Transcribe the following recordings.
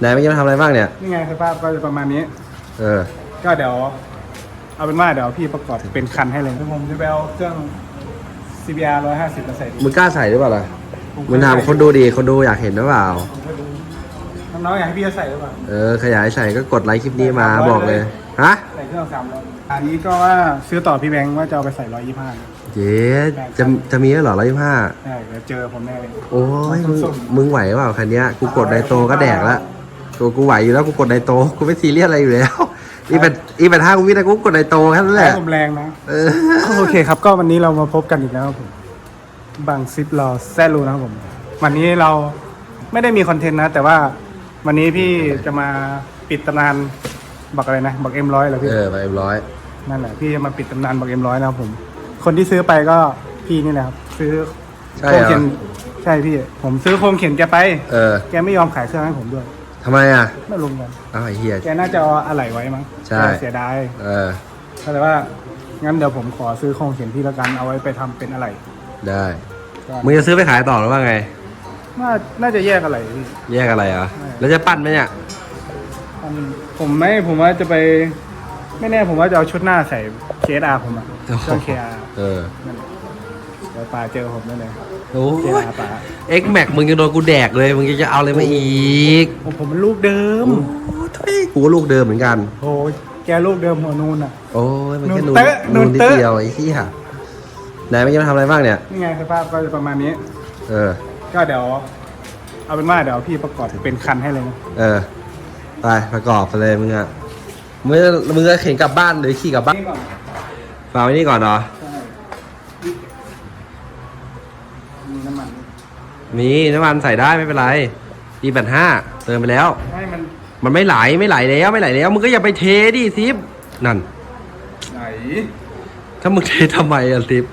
ไหนเมื่อกี้มาทำอะไรบ้างเนี่ย นี่ไงสภาพก็จะประมาณนี้ เออ ก็เดี๋ยว เอาเป็นว่าเดี๋ยวพี่ประกอบเป็นคันให้เลยแล้วผมจะไปเอาเครื่อง CBR 150มาใส่ดิมึงกล้าใส่หรือเปล่าล่ะมึงทำคนดูดีคนดูอยากเห็นหรือเปล่า น้องๆอยากให้พี่จะใส่หรือเปล่าเออ ขยายใส่ก็กดไลค์คลิปนี้มาบอกเลย ฮะ ใส่เครื่องสามร้อยอันนี้ก็ว่าซื้อต่อพี่แบงค์ว่าจะเอาไปใส่ร้อยยี่ห้าเจ๊จะจะมีแล้วเหรอร้อยห้าใช่เดี๋ยวเจอผมแน่เลยโอ้ยมึงส้มมึงไหวเปล่าคันเนี้ย กูกดไดโตก็แดกละ ตัวกูไหวอยู่แล้วกูกดไดโตกูไม่ซีเรียสอะไรอยู่แล้วอีเป็นอีเป็นห้ากูวินะกูกดไดโตแค่นั้นแหละผมแรงนะเออโอเคครับก็วันนี้เรามาพบกันอีกแล้วครับผมบางซิปรอแซลูนะครับผม วันนี้เราไม่ได้มีคอนเทนต์นะ แต่ว่าวันนี้พี่จะมาปิดตำนานบักอะไรนะบักเอ็มร้อยเหรอพี่เออไปเอ็มร้อยนั่นแหละพี่จะมาปิดตำนานบักเอ็มร้อยนะครับผม คนที่ซื้อไปก็พี่นี่แหละครับ ซื้อใช่โครงเหรเข็อนใช่พี่ ผมซื้อโครงเข็นแกไป เออ แกไม่ยอมขายเครื่องให้ผมด้วย ทำไมอะไม่ลงกันอ้าวไอ้เหี้ยแกน่าจะเอาอะไรไว้มั้งใช่ แกเสียดายเออ ก็เลยว่างั้นเดี๋ยวผมขอซื้อโครงเข็นพี่แล้วกันเอาไว้ไปทำเป็นอะไรได้ก็มึงจะซื้อไปขายต่อหรือว่าไง น่าน่าจะแยกอะไรพี่ แยกอะไรอะ ไม่ แล้วจะปั้นไหมเนี่ย อันผมไม่ผมว่าจะไป ไม่แน่ผมว่าจะเอาชุดหน้าใส่เคสอาผมอะเครื่องเคอาเออนั่นแหละเดี๋ยวปาเจอผมนั่นเลยโอ้เคยอาปาเอ็กแม็กมึงจะโดนกูแดกเลย มึงจะเอาอะไรมาอีกผมผมเป็นลูกเดิม โอ้ทุยกูก็ลูกเดิมเหมือนกัน โอ้ยแกลูกเดิมหัวนูนอะ โอ้ยมันแค่นูนูนนเตอะนูนนูนนิดเตอะ เดียวไอ้ที่ห่ะไหนเมื่อกี้มาทำอะไรบ้างเนี่ย นี่ไงสภาพก็จะประมาณนี้ เออ ก็เดี๋ยว เอาเป็นว่าเดี๋ยวพี่ประกอบเป็นคันให้เลยนะเออ ไปประกอบไปเลยมึงอะมึงมึงจะเข็นกลับบ้านหรือขี่กลับบ้านนี่ก่อน ฝากไว้นี่ก่อนเหรอ ใช่มีน้ำมัน มีน้ำมันใส่ได้ไม่เป็นไรดีแปดห้าเติมไปแล้วให้มันมันไม่ไหลไม่ไหลแล้วไม่ไหลแล้วมึงก็อย่าไปเทดิซิปนั่น ไหนถ้ามึงเททำไมอะซิป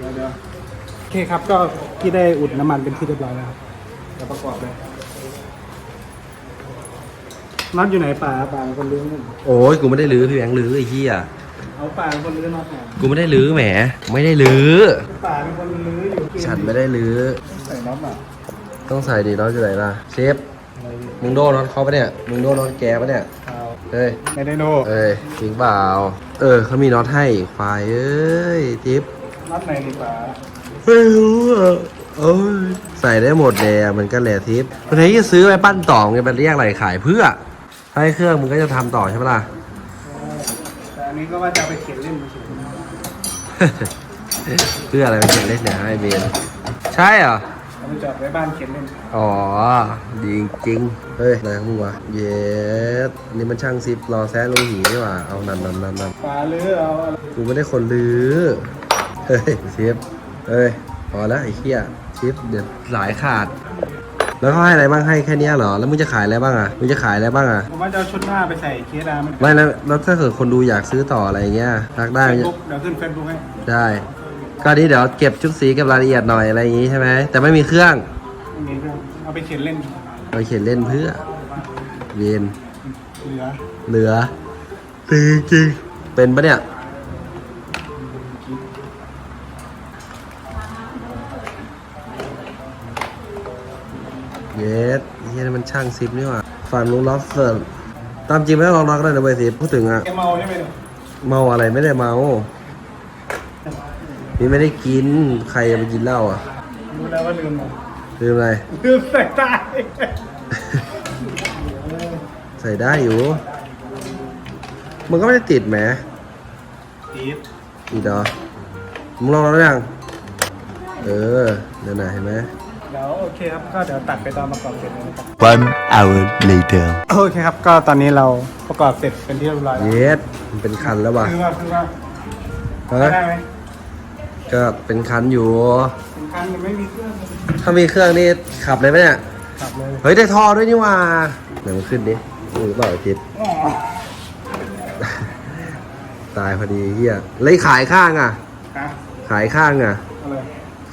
เดี๋ยวเดี๋ยวโอเคครับก็พี่ได้อุดน้ำมันเป็นที่เรียบร้อยแล้วครับเดี๋ยวประกอบเลยน็อตอยู่ไหนป่าป่าเป็นคนลื้อนี่โอ้ยกูไม่ได้ลื้อพี่แบงค์ลื้อไอ้เหี้ยเอาป่าเป็นคนลื้อน็อตหน่อยกูไม่ได้ลื้อแหม ไม่ได้ลื้อป่าเป็นคนลื้ออยู่ฉันไม่ได้ลื้อใส่ น็อตอะต้องใส่ดีน็อตอยู่ไหนล่ะเชฟอะไรดิมึงโดนน็อตเขาปะเนี่ยมึงโดนน็อตแกปะเนี่ยเอาเฮ้ยไม่ได้โน่เอ้ยจริงเปล่าเออเขามีน็อตให้ควายเอ้ยทิปน็อตไหนดีป่าไม่รู้อะเอ้ยใส่ได้หมดเลยอะมันก็แหละทิปวันนี้จะซื้อไปปั้นต่อไงมันเรียกอะไรขายเพื่อให้เครื่องมึงก็จะทำต่อใช่ปะล่ะแต่อันนี้ก็ว่าจะเอาไปเขียนเล่นเฉยเพื่ออะไรไปเขียนเล่นเนี่ยให้เบนใช่เหรอ ๆเอาไปจอดไว้บ้านเขียนเล่นอ๋อ ดีจริงๆเฮ้ยอะไรของมึงวะเย็ดอันนี่มันช่างซิปรอแซะลงหีนี่หว่า เอานั่นนั่นนั่นนั่นป่าลื้อเอาอะไรกูไม่ได้คนลือ เฮ้ยซิปเฮ้ย พอแล้วไอ้เหี้ยซิปเดี๋ยวหลายขาด แล้วเขาให้อะไรบ้างให้แค่เนี้ยเหรอ แล้วมึงจะขายอะไรบ้างอะ มึงจะขายอะไรบ้างอะ ผมว่าจะเอาชุดหน้าไปใส่เคสอาร์มันไม่แล้วแล้วถ้าเกิดคนดูอยากซื้อต่ออะไรเงี้ยทักได้ เฟซบุ๊กเดี๋ยวขึ้นเฟซบุ๊กให้ได้ ก็นี้เดี๋ยวเก็บชุดสีเก็บรายละเอียดหน่อยอะไรอย่างงี้ใช่ไหมแต่ไม่มีเครื่องอันนี้ก็เอาไปเขียนเล่น เราเขียนเล่นเพื่อเวียนเหลือเหลือจริงจริงเป็นปะเนี่ยเยสเฮียนี่มันช่างซิปนี่หว่าฟันลุงล็อบเฟิร์ตามจริงไม่ต้องลองล็อกได้นะเว้ยซิปพูดถึงอะแกเมาใช่ไหมเนี่ยเมาอะไรไม่ได้เมา นี่ไม่ได้กิน ใครจะไปกินเหล้าอะรู้แล้วว่าลืมมาลืมอะไร ลืมใส่ใต้ใส่ได้อยู่ มันก็ไม่ได้ติดแหมตีดอีดอมึงลองแล้วยัง เออนั่นน่ะเห็นไหมเดี๋ยวโอเคครับ ก็เดี๋ยวตัดไปตอนประกอบเสร็จเลยนะครับ One hour later. โอเคครับ ก็ตอนนี้เราประกอบเสร็จเป็นที่เรียบร้อยแล้วเยสมันเป็นคันแล้วว่ะคือว่าคือว่าฮะได้ไหม ก็เป็นคันอยู่เป็นคันยังไม่มีเครื่องเลยถ้ามีเครื่องนี่ขับเลยไหมเนี่ย ขับเลยเฮ้ย ได้ท่อด้วยนี่หว่าเดี๋ยวมันขึ้นดิมือเปล่าไอ้ทิศอ๋อตายพอดีเฮียเลยขายข้างอะ ฮะขายข้างอะ อะไร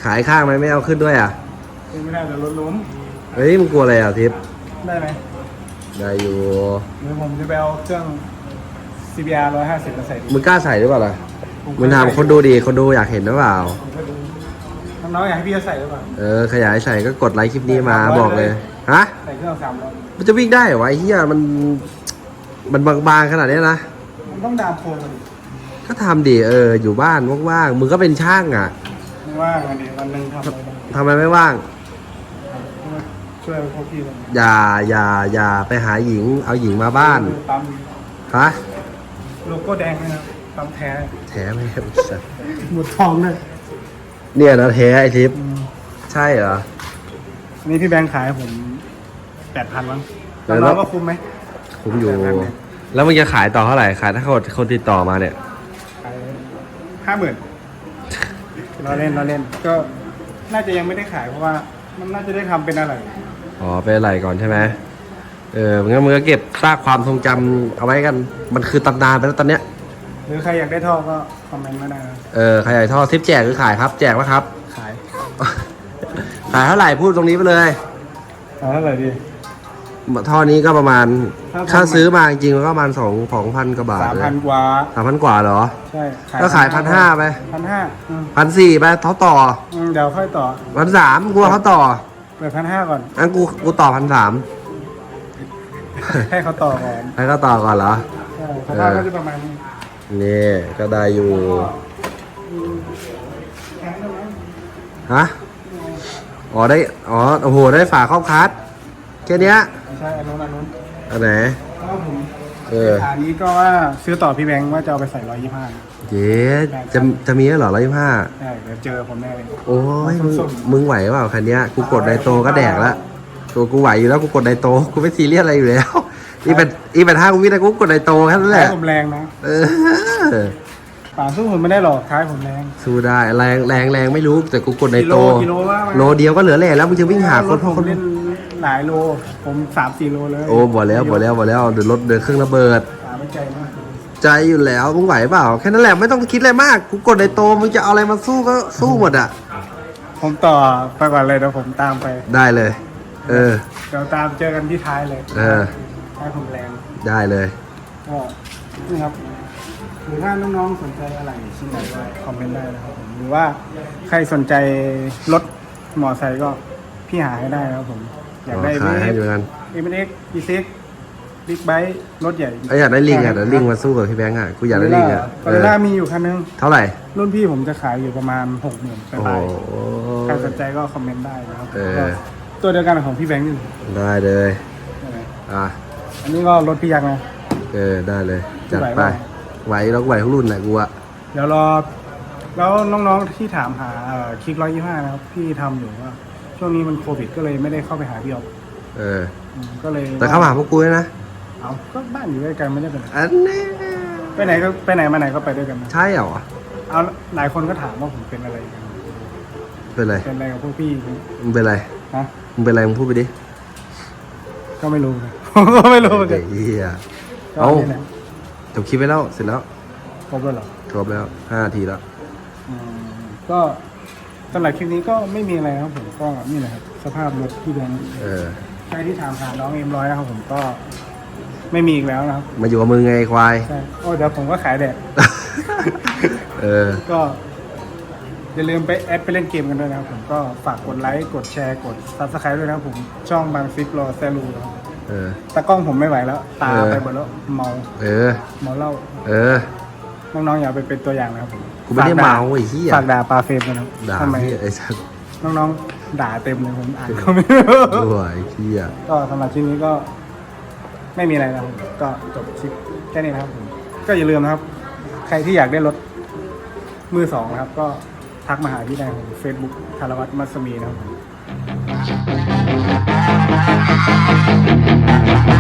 ขายข้างไหมไม่เอาขึ้นด้วยอะขึ้นไม่ได้เดี๋ยวรถล้มเฮ้ยมึงกลัวอะไรอะทิพย์ได้ไหมได้อยู่ เดี๋ยวผมจะไปเอาเครื่อง CBR 150มาใส่ดิมึงกล้าใส่หรือเปล่าล่ะ มึงทำคนดูดีคนดูอยากเห็นหรือเปล่าผมก็ดูน้องๆอยากให้พี่จะใส่หรือเปล่า เออ ขยายใส่ก็กดไลค์คลิปนี้มาบอกเลยเฮะ ใส่เครื่องสามร้อยมันจะวิ่งได้เหรอวะไอ้เหี้ยมัน มันบางๆขนาดเนี้ยนะ มันต้องดามโครงกันก็ทำดิเออ อยู่บ้านว่างๆ มึงก็เป็นช่างอะไม่ว่างอันนี้วันหนึงทำอะไรบ้างทำไมไม่ว่าง ช่วยพวกพี่เลยอย่า อย่า อย่าไปหาหญิง เอาหญิงมาบ้าน ปั๊มฮะ โลโก้แดงเลยนะ ปั๊มแท้แท้ไหมครับหมุดทองเลยเนี่ยนะแท้ไอทิปใช่เหรออันนี้พี่แบงค์ขายให้ผมแปดพันมั้งแล้วน้องก็คุ้มไหม ผมอยู่แบบนั้นเนี่ยแล้วมึงจะขายต่อเท่าไหร่ขายถ้าคนคนติดต่อมาเนี่ย ขายห้าหมื่นเราเล่นเราเล่นก็น่าจะยังไม่ได้ขายเพราะว่า มันน่าจะได้ทำเป็นอะไร อ๋อไปอะไรก่อนใช่ไหมเอองั้นมึงก็เก็บซากความทรงจำเอาไว้กัน มันคือตำนานไปแล้วตอนเนี้ยห รือใครอยากได้ท่อก็คอมเมนต์มาได้นะเออใครอยากทอดทิปแจกหรือขายครับ แจกปะครับ ขายขายเท่าไหร่พูดตรงนี้ไปเลยเอาเท่าไหร่ดี ท่อนี้ก็ประมาณถ้าถ้าซื้อมาจริงๆมันก็ประมาณสองสองพันกว่าบาทสามพันกว่า สามพันกว่าเหรอ ใช่ก็ขายพันห้าไปพันห้าอืมพันสี่ไปเขาต่ออืมเดี๋ยวค่อยต่อพันสามกูว่าเขาต่อเปิดพันห้าก่อน อันกูกูต่อพันสามให้เขาต่อก่อนให้เขาต่อก่อนเหรอใช่พันห้าก็จะประมาณนี้ นี่ก็ได้อยู่แข็งได้ไหมฮะ อ๋อได้ อ๋อ โอ้โห ได้ฝาครอบคัสแค่เนี้ยไม่ใช่อันนู้นอันนู้นอันไหนแล้วผมเออ อันนี้ก็ว่าซื้อต่อพี่แบงค์ว่าจะเอาไปใส่ร้อยยี่ห้าเจ๊จะจะมีแล้วเหรอร้อยห้าใช่เดี๋ยวเจอผมแน่เลย โอ้ยมึงส้มมึงไหวเปล่าคันเนี้ย กูกดไดโตก็แดกละตัวกูไหวอยู่แล้วกูกดไดโต กูไม่ซีเรียสอะไรอยู่แล้ว อีเป็นอีเป็นห้ากูวิ่งได้กูกดไดโตแค่นั้นแหท้ายละผมแรงนะเออป่าสู้ผมไม่ได้หรอกท้ายผมแรง สู้ได้แรงแรงแรงไม่รู้แต่กูกดไดโตกิโลว่ามาโลเดียวก็เหลือแหล่แล้วมึงจะวิ่งหาคนรถพ่อผคมน เล่นหลายโล ผมสามสี่โลเลยโอ้บอกแล้วบอกแล้วบอกแล้วเดี๋ยวรถเดินเครื่องระเบิด ป่าไม่ใจมากใจอยู่แล้วมึงไหวเปล่า แค่นั้นแหละไม่ต้องคิดอะไรมากกูกดในโตมึงจะเอาอะไรมาสู้ก็สู้หมดอะ ผมต่อไปก่อนเลยเดี๋ยวผมตามไปได้เลย เออ เดี๋ยวตามเจอกันที่ท้ายเลย เออ ท้ายผมแรงได้เลย ก็นี่ครับหรือถ้าน้องๆสนใจอะไรชิ้นไหนก็คอมเมนต์ได้นะครับผมหรือว่าใครสนใจรถมอไซค์ก็พี่หาให้ได้นะครับผมอยากได้ขายให้อยู่กันเอ็มเอ็กอีซิกบิ๊กไบค์รถใหญ่ไอยอยากได้ลิงอะเดี๋ยวลิงมาสู้กับพี่แบงค์อะกูอยากได้ลิงอะกอริลล่ามีอยู่คันนึง เท่าไหร่รุ่นพี่ผมจะขายอยู่ประมาณหกหมื่นไปโอ้ไปโหใครสนใจก็คอมเมนต์ได้นะครับเออ ก็ตัวเดียวกันของพี่แบงค์นี่ได้เลย อะ อันนี้ก็รถพี่ยักษ์นะ เออได้เลยจัดไหวไปเปล่าไหวแล้วไหวทุกรุ่นแหละกูอะเดี๋ยวรอ แล้วน้องๆที่ถามหาคลิกร้อยยี่ห้านะครับพี่ทำอยู่ว่า ช่วงนี้มันโควิดก็เลยไม่ได้เข้าไปหาพี่ออฟเออ อืมก็เลยแต่เข้ามาหาพวกกูด้วยนะเอาก็บ้านอยู่ด้วยกันไม่ได้เป็นไรอันนี้ไปไหนก็ไปไหนมาไหนก็ไปด้วยกันนะใช่เหรอเอาหลายคนก็ถามว่าผมเป็นอะไรกันเป็นไรเป็นอะไรกับพวกพี่มึงเป็นไรฮะมึงเป็นไรมึงพูดไปดิก็ไม่รู้นะ ผมก็ไม่รู้เหมือนกัเด็นกเหี้ยก็เอ้านี่แหละจบคลิปไปแล้วเสร็จแล้วครบแล้วเหรอครบแล้วห้านาทีแล้วอืมก็สำหรับคลิปนี้ก็ไม่มีอะไรนะครับผมก็นี่แหละครับสภาพรถที่แบงค์เออใครที่ถามหาน้องเอ็มร้อยนะครับผมก็ไม่มีอีกแล้วนะครับมาอยู่กับมึงไงควาย ใช่โอ้เดี๋ยวผมก็ขายแดด เออ ก็อย่าลืมไปแอดไปเล่นเกมกันด้วยนะครับผมก็ฝากกดไลค์ กดแชร์ กดซับสไครต์ด้วยนะครับผมช่องบางฟิปรอแซลูนะครับ เออ ตากล้องผมไม่ไหวแล้ว ตาเออ ไปหมดแล้วเมาเออ เมาเหล้าเออ น้องๆอย่าไปเป็นตัวอย่างนะครับผมกูไม่ได้ฝกด่เมาไอ้เหี้ยฝากด่าปลาเฟรมนะครับด่าทำไมเหี้ยไอ้สัสน้องๆด่าเต็มเลยผมอ่านก็ไม่รู้ด้วยไอ้เหี้ยก็สำหรับชิ้นนี้ก็ ไม่มีอะไรนะครับผมก็จบคลิปแค่นี้นะครับผมก็อย่าลืมนะครับ ใครที่อยากได้รถมือสองนะครับ ก็ทักมาหาพี่ได้ของเฟซบุ๊กธารวัตรมัสมีนะครับผม Thank you.